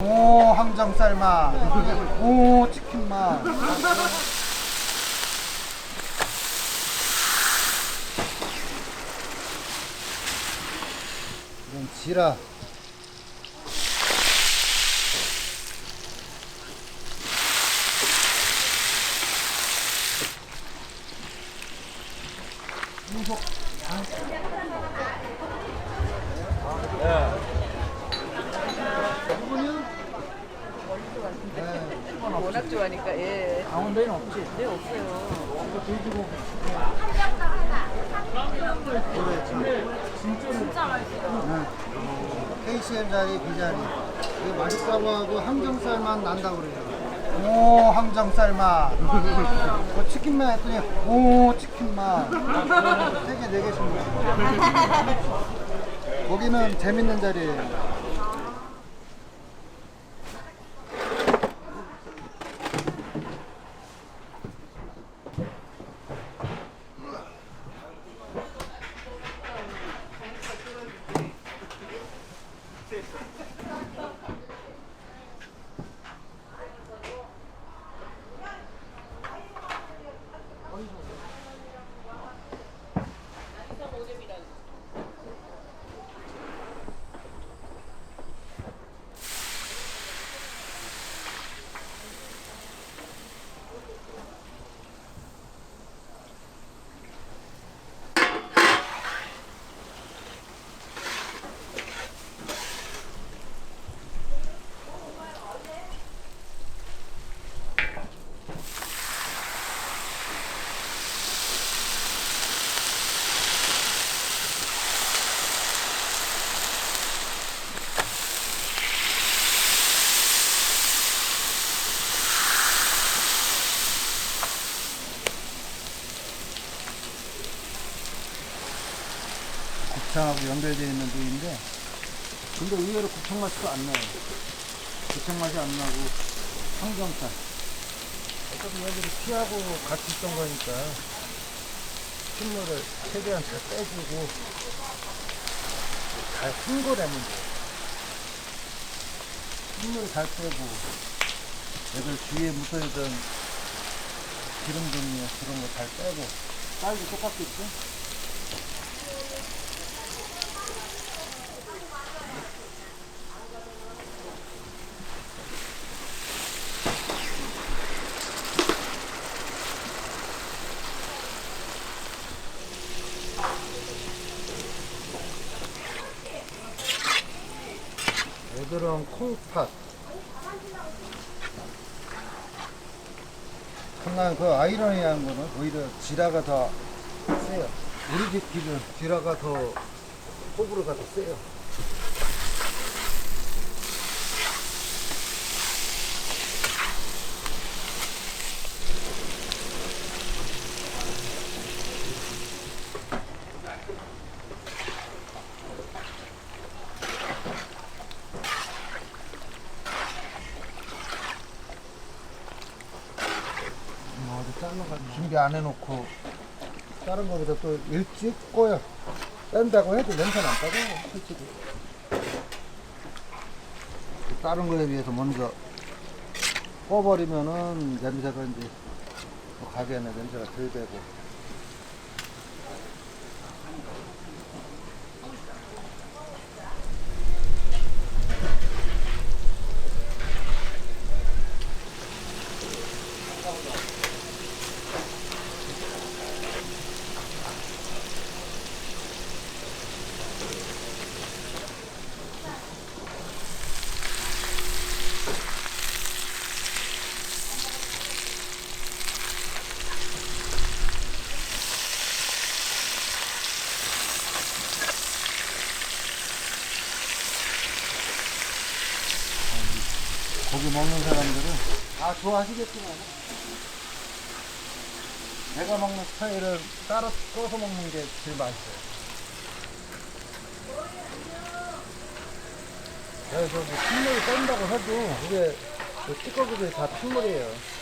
오 항정살 맛. 오 치킨 맛. 이건 지라. 워 낙 좋아하니까 예. 강원도에는 없지. 네 없어요. KCM 자리, B 자리. 이게 맛있다고 하고 항정살만 난다고 그래요. 오, 항정살 맛. 그 치킨만 했더니, 오, 치킨 맛. 세 개, 네 개씩 먹어요. 거기는 재밌는 자리예요. 곱창하고 연결되어 있는 부위인데 근데 의외로 곱창 맛이 안 나요. 곱창 맛이 안 나고 항정살 어차피 얘들이 피하고 같이 있던 거니까 핏물을 최대한 잘 빼주고 잘 흥거내면 돼요. 핏물을 잘 빼고 애들 주위에 묻어있던 기름 종류 그런 거 잘 빼고. 쌀도 똑같겠죠? 애들은 콩팥. 하나 그 아이러니한 거는 오히려 지라가 더 세요. 우리 집 길은 지라가 더 호불호가 더 세요. 뭐 어디 잘라가지고 준비 안 해놓고 다른 거보다 또 일찍 꺼요. 뺀다고 해도 냄새는 안 따고 솔직히. 다른 거에 비해서 먼저 꺼버리면은 냄새가 이제 뭐 가게에는 냄새가 덜 배고. 고기 먹는 사람들은 다 좋아하시겠지만 내가 먹는 스타일은 따로 꺼서 먹는 게 제일 맛있어요. 그래서 뭐 핏물을 뺀다고 해도 그게 그 찌꺼기들이 다 핏물이에요.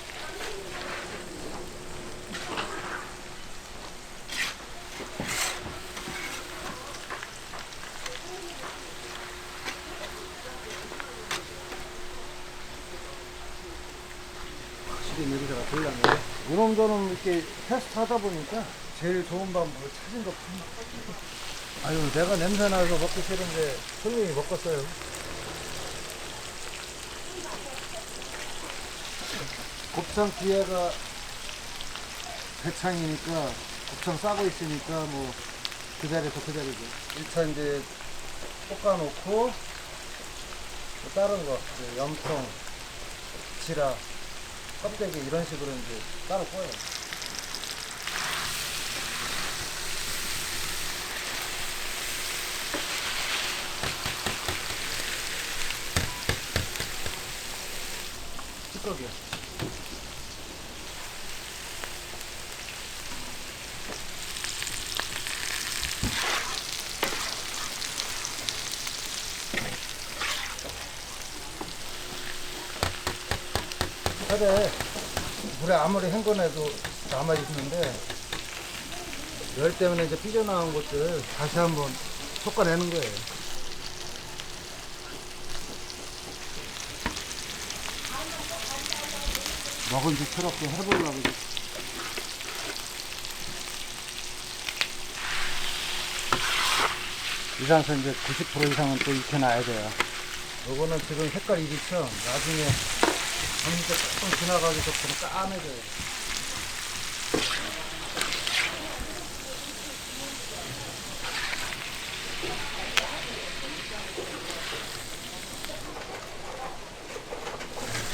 별로 안 나요. 이런저런 이렇게 테스트 하다 보니까 제일 좋은 방법을 찾은 것 뿐이야. 아유, 내가 냄새 나서 먹기 싫은데 손님이 먹었어요. 곱창 뒤에가 대창이니까 곱창 싸고 있으니까 뭐 그 자리에서 그 자리죠. 1차 이제 볶아놓고 또 다른 거, 이제 염통, 지라, 껍데기 이런 식으로 이제 따로 꺼요. 찌꺼기요. 살에 물에 아무리 헹궈내도 남아있는데 열 때문에 이제 삐져나온 것들 다시 한번 솎아내는 거예요. 먹은지스럽게 해보려고. 이제. 이상서 이제 90% 이상은 또 익혀놔야 돼요. 요거는 지금 색깔 이렇죠? 나중에 때 조금 지나가기 좋으면 까매져요.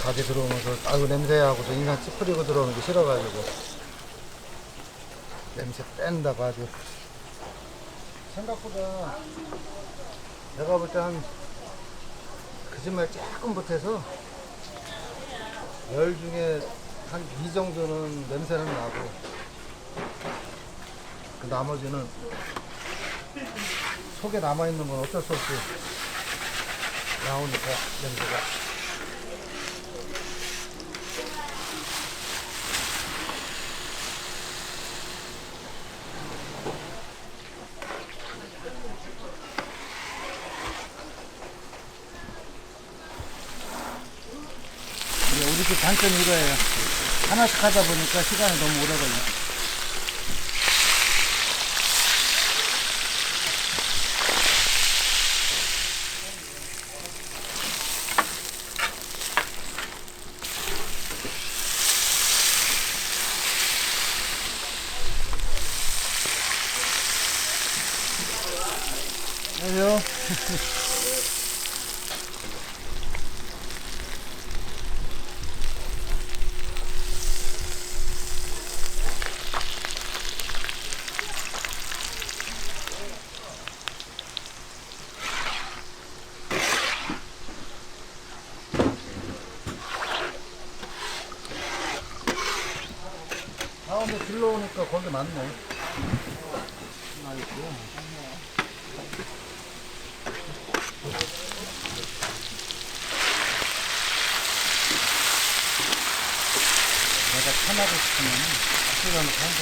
가지 들어오면서 아이고 냄새하고서 인상 찌푸리고 들어오는 게 싫어가지고 냄새 뺀다고 아주 생각보다 내가 볼 때한 거짓말 조금 못해서 열 중에 한 이 정도는 냄새는 나고 그 나머지는 속에 남아있는 건 어쩔 수 없이 나오니까 냄새가 집 단점이 이거예요. 하나씩 하다 보니까 시간이 너무 오래 걸려. 안녕 하세요. 가운데 들러오니까 거기 많네. 내가 편하고 싶으면 앞에 가면 한번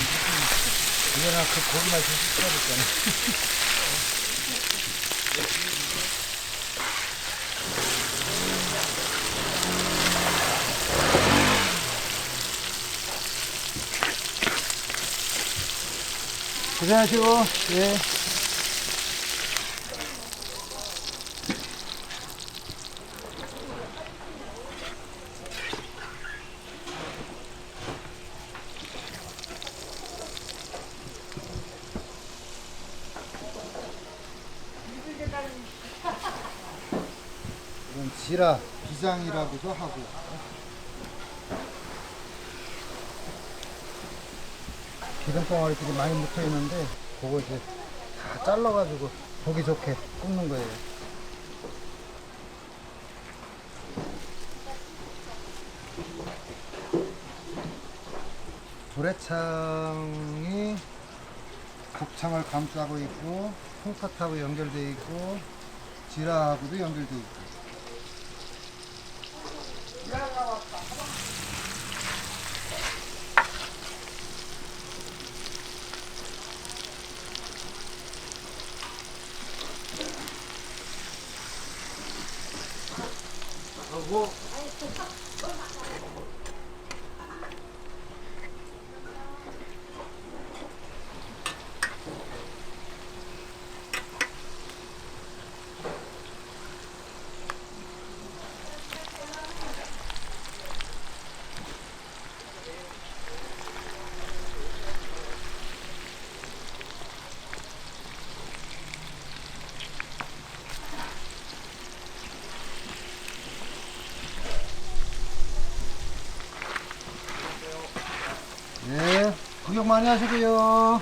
이거나 그 고기나 좀 시켜줬잖아. 고생하시고, 예. 지라, 비장이라고도 하고. 기름 덩어리들이 많이 묻혀 있는데, 그거 이제 다 잘라가지고 보기 좋게 굽는 거예요. 조래창이 곱창을 감싸고 있고, 콩팥하고 연결되어 있고, 지라하고도 연결되어 있고. 네, 구경 많이 하시고요.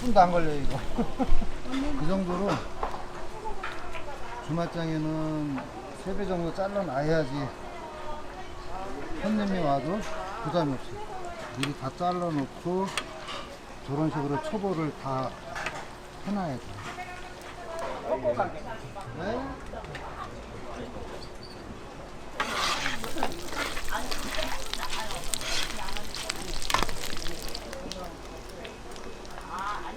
분도 안 걸려요, 이거. 그 정도로 주말장에는 3배 정도 잘라놔야지 손님이 와도 부담이 없어요. 미리 다 잘라놓고 저런 식으로 초보를 다 해놔야죠. 네?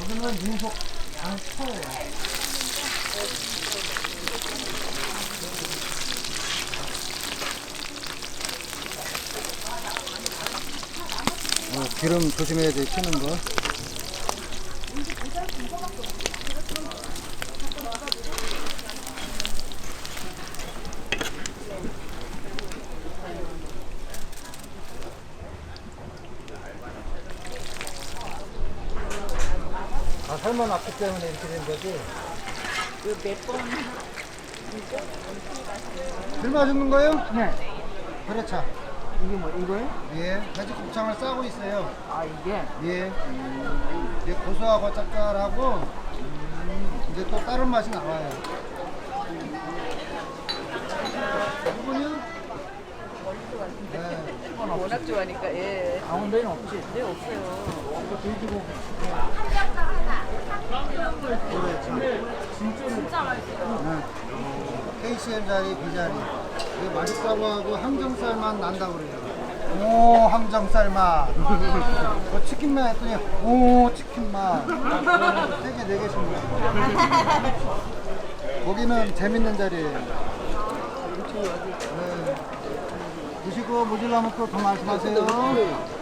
여기는 민속 양초예요. 어, 기름 조심해야 돼, 튀는 거. 다 삶아놨기 때문에 이렇게 된 거지. 들 맞는 거예요? 네. 그렇죠. 이게 뭐 이거요? 예, 돼지 곱창을 싸고 있어요. 아 이게 예. 이제 고소하고 짭짤하고 이제 또 다른 맛이 나와요. 이분요? 네. 워낙 좋아하니까 예. 강원도에는 없지. 네 없어요. 이거 돼지고기. 네. KCM 자리, B 자리. 이게 맛있다고 하고 항정살만 난다고 그래요. 오, 항정살 맛. 그 치킨만 했더니, 오, 치킨 맛. 세 개, 네 개씩 먹어요. 거기는 재밌는 자리예요. 네. 드시고 모질라면 또더 말씀하세요.